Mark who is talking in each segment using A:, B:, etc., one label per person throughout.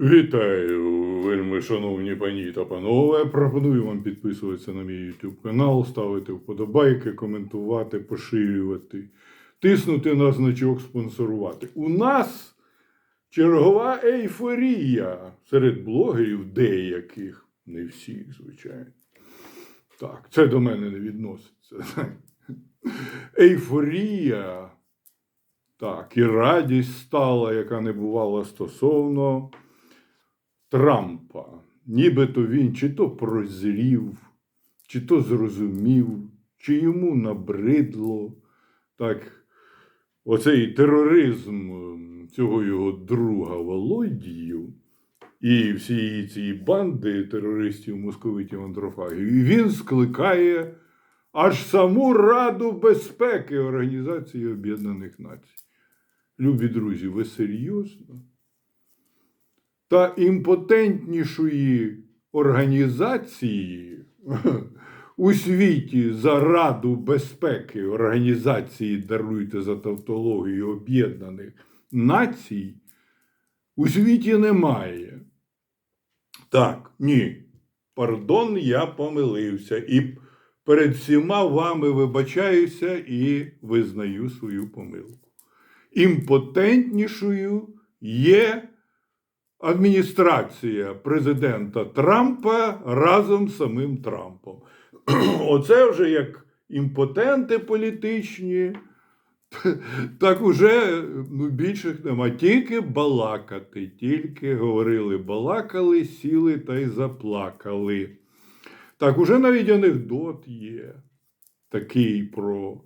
A: Вітаю, вельми шановні пані та панове. Пропоную вам підписуватися на мій YouTube канал, ставити вподобайки, коментувати, поширювати, тиснути на значок спонсорувати. У нас чергова ейфорія серед блогерів деяких, не всіх, звичайно. Так, це до мене не відноситься. Ейфорія. Так, і радість стала, яка не бувала стосовно Трампа. Нібито він чи то прозрів, чи то зрозумів, чи йому набридло. Так, оцей тероризм ем, цього його друга Володію і всієї цієї банди терористів московитів антрофагів. І він скликає аж саму Раду безпеки Організації Об'єднаних Націй. Любі друзі, ви серйозно? Та імпотентнішої організації у світі за Раду безпеки Організації даруйте за тавтологію Об'єднаних Націй у світі немає. Так, ні. Пардон, я помилився. І перед всіма вами вибачаюся і визнаю свою помилку. Імпотентнішою є адміністрація президента Трампа разом з самим Трампом. Оце вже як імпотенти політичні, так уже ну, більших нема. Тільки балакати, тільки говорили, балакали, сіли та й заплакали. Так, уже навіть анекдот є такий про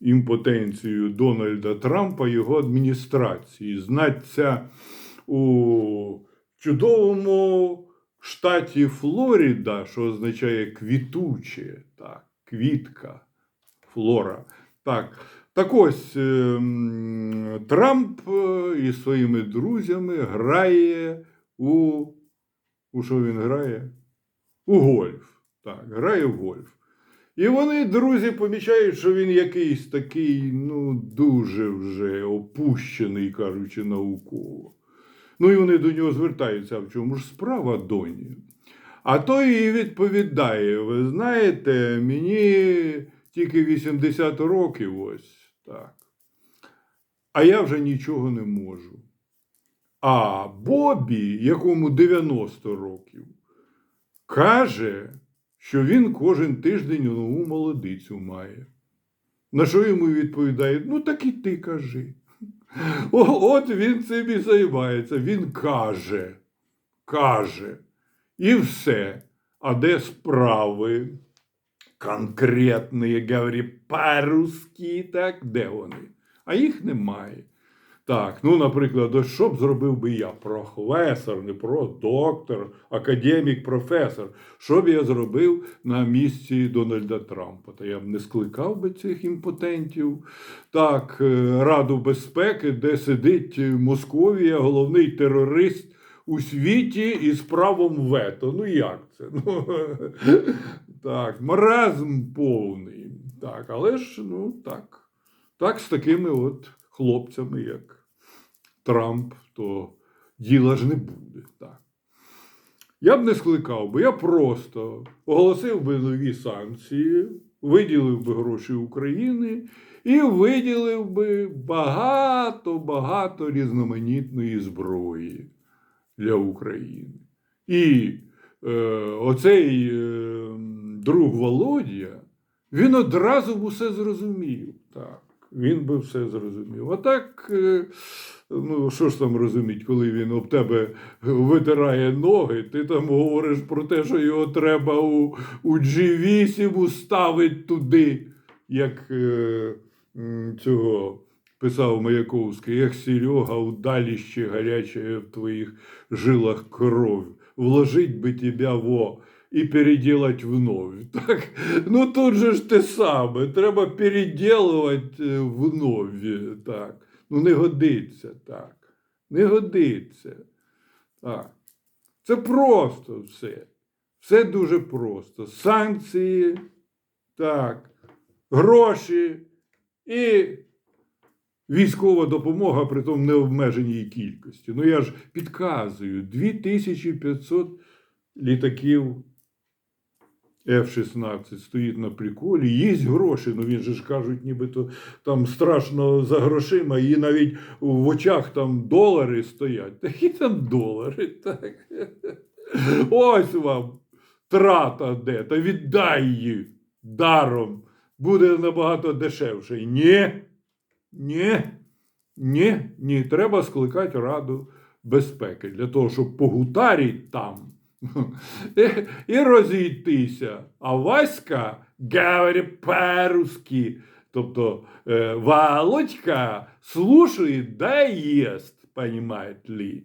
A: імпотенцію Дональда Трампа його адміністрації. Знаться у чудовому штаті Флоріда, що означає квітуче, так, квітка, флора. Так, так ось ем, Трамп е, із своїми друзями грає у. У що він грає? У гольф. Так, грає в гольф. І вони, друзі, помічають, що він якийсь такий, ну, дуже вже опущений, кажучи, науково. Ну і вони до нього звертаються, в чому ж справа доні? А той їй відповідає: ви знаєте, мені тільки 80 років ось так. А я вже нічого не можу. А Бобі, якому 90 років, каже, що він кожен тиждень нову молодицю має. На що йому відповідає? Ну, так і ти кажи. От він цим і займається. Він каже, каже. І все. А де справи? Конкретні, говорі, по-русски, так, де вони? А їх немає. Так, ну, наприклад, що б зробив би я, професор, не про доктор, академік, професор. Що б я зробив на місці Дональда Трампа? Та я б не скликав би цих імпотентів. Так, е, Раду безпеки, де сидить Московія, головний терорист у світі із правом вето. Ну як це? Ну, так, маразм повний. Так, але ж, ну так. Так, з такими от хлопцями, як Трамп, то діла ж не буде. Так. Я б не скликав би, я просто оголосив би нові санкції, виділив би гроші України і виділив би багато-багато різноманітної зброї для України. І е, оцей е, друг Володя, він одразу б усе зрозумів. Так він би все зрозумів. А так, е, ну що ж там розуміть, коли він об тебе витирає ноги, ти там говориш про те, що його треба у, у G8 уставить туди, як е, цього. Писав Маяковський, як Серега, удалище гаряче в твоїх жилах кров. Вложить би тебя во і переделать вновь. Так? Ну тут же ж те саме, треба переділувати вновь. Так. Ну не годиться так. Не годиться. Так. Це просто все. Все дуже просто. Санкції, так, гроші і військова допомога, при тому необмеженій кількості. Ну я ж підказую: 2500 літаків F-16 стоїть на приколі, є гроші. Ну він же ж кажуть, нібито там страшно за грошима, і навіть в очах там долари стоять. Такі там долари. Так. Ось вам трата де, та віддай її даром. Буде набагато дешевше. Ні, ні, ні, ні. Треба скликати Раду безпеки для того, щоб погутаріть там і, і розійтися. А Васька говорить по-русски. Тобто е, Володька слушает, да ест, понимаете ли.